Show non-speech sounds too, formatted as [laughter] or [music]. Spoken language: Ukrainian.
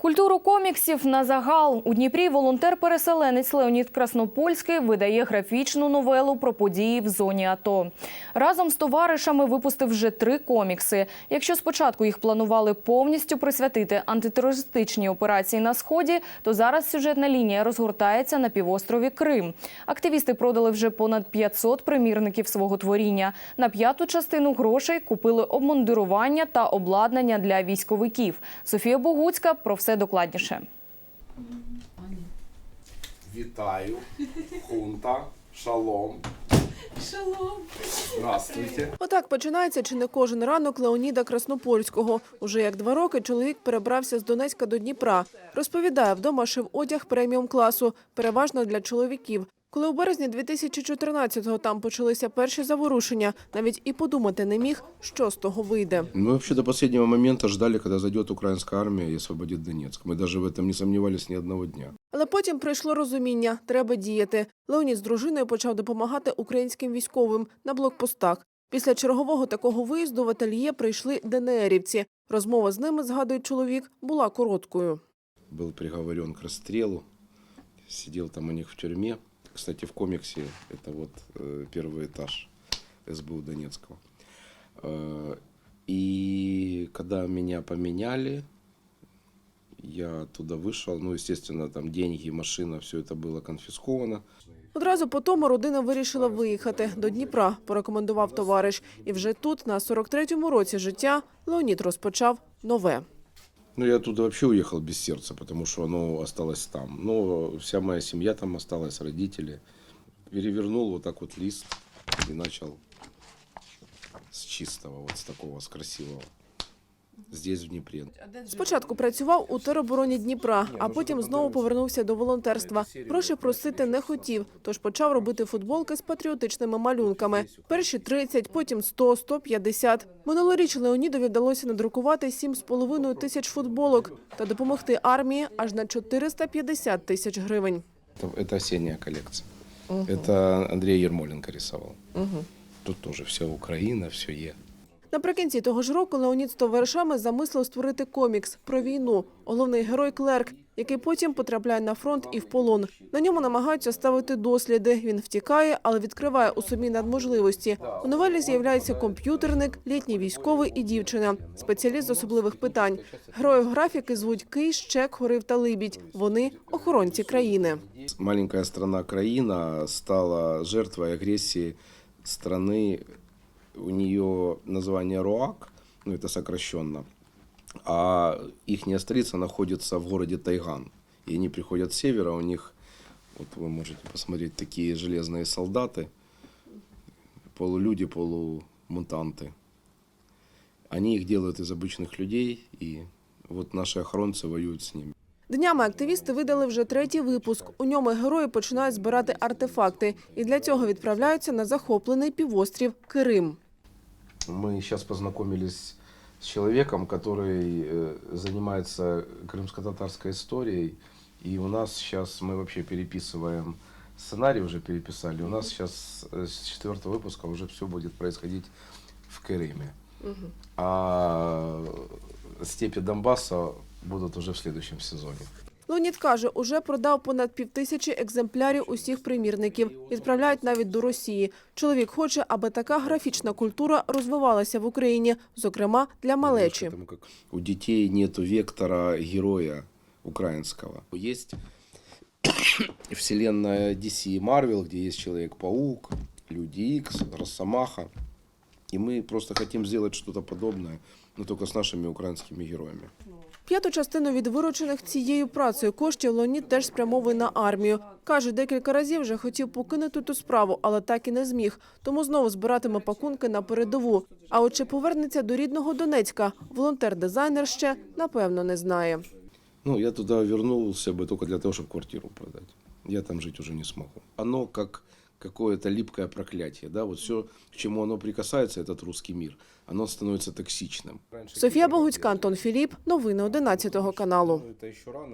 Культуру коміксів на загал у Дніпрі волонтер-переселенець Леонід Краснопольський видає графічну новелу про події в зоні АТО. Разом з товаришами випустив вже три комікси. Якщо спочатку їх планували повністю присвятити антитерористичній операції на сході, то зараз сюжетна лінія розгортається на півострові Крим. Активісти продали вже понад 500 примірників свого творіння. На п'яту частину грошей купили обмундирування та обладнання для військовиків. Софія Богуцька про докладніше. Вітаю, хунта, шалом. Шалом. Здравствуйте. Отак починається чи не кожен ранок Леоніда Краснопольського. Уже як два роки чоловік перебрався з Донецька до Дніпра. Розповідає, вдома шив одяг преміум класу, переважно для чоловіків. Коли у березні 2014-го там почалися перші заворушення, навіть і подумати не міг, що з того вийде. Мы вообще до последнего момента ждали, когда зайдет украинская армия и освободит Донецк. Мы даже в этом не сомневались ни одного дня. Але потім прийшло розуміння – треба діяти. Леонід з дружиною почав допомагати українським військовим на блокпостах. Після чергового такого виїзду в ательє прийшли ДНРівці. Розмова з ними, згадує чоловік, була короткою. Был приговорен к расстрелу, сидел там у них в тюрьме. Кстати, в комиксе это вот э, первый этаж СБУ Донецкого. Э, и когда меня поменяли, я туда вышел. Ну, естественно, там деньги, машина, все это было конфисковано. Одразу по тому родина вирішила виїхати до Дніпра, порекомендував товариш. І вже тут, на 43-му році життя, Леонід розпочав нове. Ну, я оттуда вообще уехал без сердца, потому что оно осталось там. Но вся моя семья там осталась, родители. Перевернул вот так вот лист и начал с чистого, вот с такого, с красивого. Здесь, в Днепре. Спочатку працював у теробороні Дніпра, а потім знову повернувся до волонтерства. Гроші просити не хотів, тож почав робити футболки з патріотичними малюнками. Перші 30, потім 100, 150. Минулоріч Леонідові вдалося надрукувати 7,5 тисяч футболок та допомогти армії аж на 450 тисяч гривень. Это, это осенняя коллекция. Это Андрей Ермоленко рисовал. Тут тоже вся Украина, все е. Наприкінці того ж року Леонід з товаришами замислив створити комікс про війну. Головний герой Клерк, який потім потрапляє на фронт і в полон. На ньому намагаються ставити досліди. Він втікає, але відкриває у собі надможливості. У новелі з'являється комп'ютерник, літній військовий і дівчина, спеціаліст з особливих питань. Героїв графіки звуть Кий, Щек, Хорив та Либідь. Вони охоронці країни. Маленькая страна Краина стала жертвой агрессии страны У нее название РУАК, ну это сокращенно, а их столица находится в городе Тайган. И они приходят с севера, у них, вот вы можете посмотреть, такие железные солдаты, полулюди, полумутанты. Они их делают из обычных людей, и вот наши охранцы воюют с ними. Днями активісти видали вже третій випуск. У ньому герої починають збирати артефакти, і для цього відправляються на захоплений півострів Кирим. Мы сейчас познакомились с человеком, который э, занимается крымско-татарской историей. И у нас сейчас мы вообще переписываем сценарий, уже переписали. У нас сейчас э, с четвертого выпуска уже все будет происходить в Крыме. А степи Донбасса будут уже в следующем сезоне. Леонід каже, уже продав понад півтисячі екземплярів усіх примірників. Відправляють навіть до Росії. Чоловік хоче, аби така графічна культура розвивалася в Україні, зокрема для малечі. У детей нет вектора героя украинского. Есть [coughs] вселенная DC Marvel, где есть Человек-паук, Люди Икс, Росомаха. И мы просто хотим сделать что-то подобное, но только с нашими украинскими героями. П'яту частину від виручених цією працею коштів Леонід теж спрямовує на армію. Каже, декілька разів вже хотів покинути ту справу, але так і не зміг. Тому знову збиратиме пакунки на передову. А от чи повернеться до рідного Донецька, волонтер-дизайнер ще напевно не знає. Ну, я туда вернулся бы только для того, чтобы квартиру продать. Я там жить уже не смогу. Оно как какое-то липкое проклятие, да, вот все, к чему оно прикасается, этот русский мир, оно становится токсичным. Софія Богуцька, Антон Філіп. Новини 11 каналу. Это еще рано.